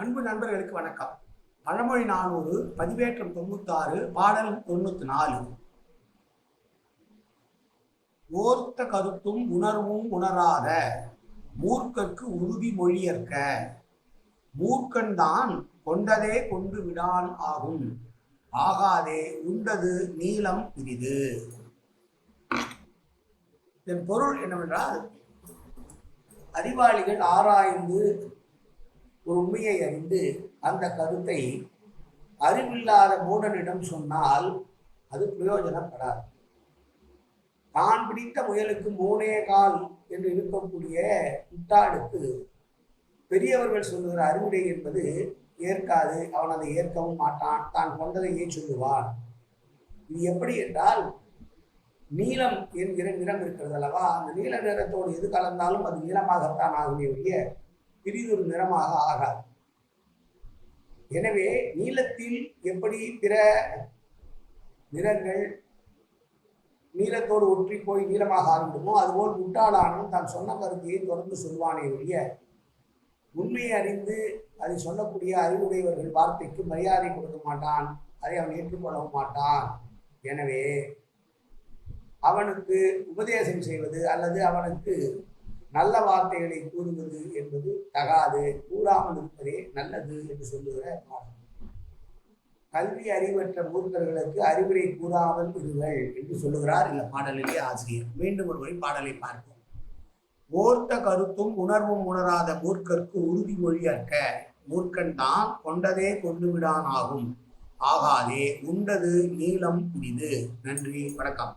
அன்பு நண்பர்களுக்கு வணக்கம். பழமொழி நானூறு பதிவேற்றம் தொண்ணூத்தாறு பாடல் தொண்ணூத்தி நாலு ஓர்த்த கருத்தும் உணர்வும் உணராத மூர்க்கற்கு உறுதி மொழியற்க. மூர்க்கன்தான் கொண்டதே கொண்டு விடான் ஆகும். ஆகாதே உண்டது நீளம் பிரிது இதன் பொருள் என்னவென்றால் அறிவாளிகள் ஆராய்ந்து ஒரு உண்மையை அறிந்து அந்த கருத்தை அறிவில்லாத மூடனிடம் சொன்னால் அது பிரயோஜனப்படாது. தான் பிடித்த முயலுக்கு மூணே கால் என்று இருக்கக்கூடிய முட்டாளுக்கு பெரியவர்கள் சொல்லுகிற அறிவுரை என்பது ஏற்காது. அவன் அதை ஏற்கவும் மாட்டான். தான் கொண்டதையே சொல்லுவான். இது எப்படி என்றால் நீலம் என்கிற நிறம் இருக்கிறது அல்லவா அந்த நீல நிறத்தோடு எது கலந்தாலும் அது நீளமாகத்தான் ஆகுமே ஒழிய பிறிதொரு நிறமாக ஆகாது. எனவே நீளத்தில் எப்படி பிற நிறங்கள் நீளத்தோடு ஒற்றி போய் நீளமாக ஆகிவிடுமோ அதுபோல் முட்டாளானும் தான் சொன்ன கருத்தையை தொடர்ந்து சொல்வானே ஒழிய உண்மையை அறிந்து அதை சொல்லக்கூடிய அறிவுடையவர்கள் வார்த்தைக்கு மரியாதை கொடுக்க மாட்டான் அதை அவன் ஏற்றுக்கொள்ளவும் மாட்டான். எனவே அவனுக்கு உபதேசம் செய்வது அல்லது அவனுக்கு நல்ல வார்த்தைகளை கூறுவது என்பது தகாது கூறாமல் இருப்பதே நல்லது என்று சொல்லுகிற பாடல். கல்வி அறிவற்ற மூர்க்கர்களுக்கு அறிவுரை கூறாமல் இருங்கள் என்று சொல்லுகிறார் இந்த பாடலிலே ஆசிரியர். மீண்டும் ஒருமுறை பாடலை பார்ப்போம். ஓர்த்த கருத்தும் உணர்வும் உணராத மூர்க்கற்கு உறுதிமொழி அற்க மூர்க்கன் தான் கொண்டதே கொண்டு விடான் ஆகும் ஆகாதே உண்டது நீளம் புனிது நன்றி வணக்கம்.